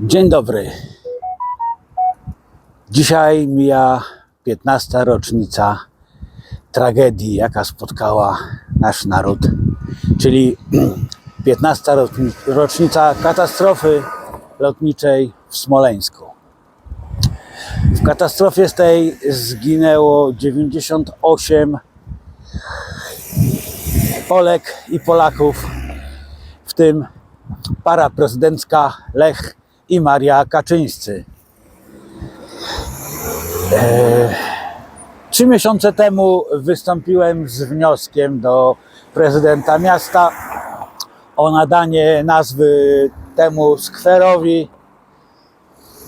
Dzień dobry. Dzisiaj mija 15. rocznica tragedii, jaka spotkała nasz naród, czyli 15. roczni- rocznica katastrofy lotniczej w Smoleńsku. W katastrofie z tej zginęło 98 Polek i Polaków, w tym para prezydencka Lech i Maria Kaczyńscy. Eee, Trzy miesiące temu wystąpiłem z wnioskiem do prezydenta miasta o nadanie nazwy temu skwerowi,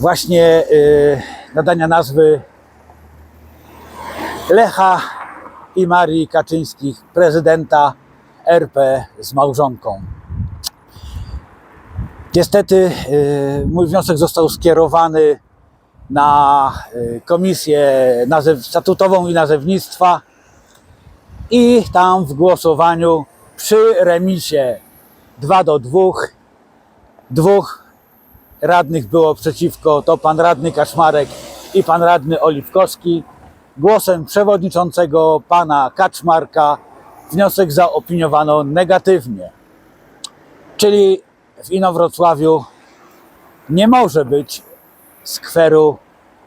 właśnie e, nadania nazwy Lecha i Marii Kaczyńskich, prezydenta RP z małżonką. Niestety y, mój wniosek został skierowany na y, komisję statutową i nazewnictwa i tam w głosowaniu przy remisie 2 do 2 dwóch radnych było przeciwko, to pan radny Kaczmarek i pan radny Oliwkowski. Głosem przewodniczącego pana Kaczmarka wniosek zaopiniowano negatywnie. Czyli w Inowrocławiu nie może być skweru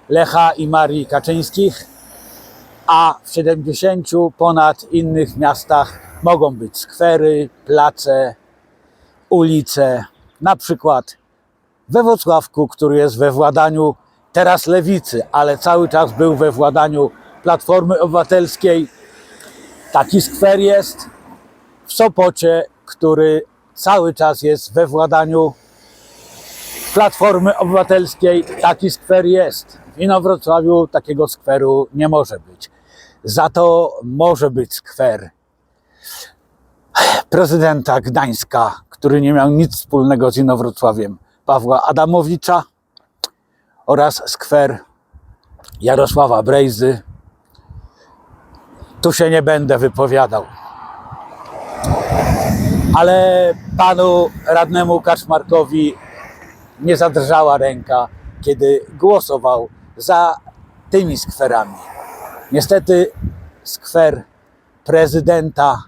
Lecha i Marii Kaczyńskich, a w 70 ponad innych miastach mogą być skwery, place, ulice. Na przykład we Wrocławku, który jest we władaniu teraz lewicy, ale cały czas był we władaniu Platformy Obywatelskiej. Taki skwer jest w Sopocie, który cały czas jest we władaniu Platformy Obywatelskiej. Taki skwer jest. W Inowrocławiu takiego skweru nie może być. Za to może być skwer prezydenta Gdańska, który nie miał nic wspólnego z Inowrocławiem, Pawła Adamowicza oraz skwer Jarosława Brejzy. Tu się nie będę wypowiadał ale panu radnemu Kaczmarkowi nie zadrżała ręka, kiedy głosował za tymi skwerami. Niestety skwer prezydenta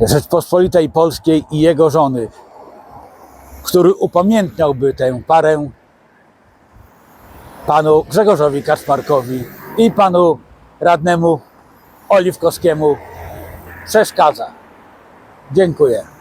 Rzeczpospolitej Polskiej i jego żony, który upamiętniałby tę parę panu Grzegorzowi Kaczmarkowi i panu radnemu Oliwkowskiemu przeszkadza. Dziękuję.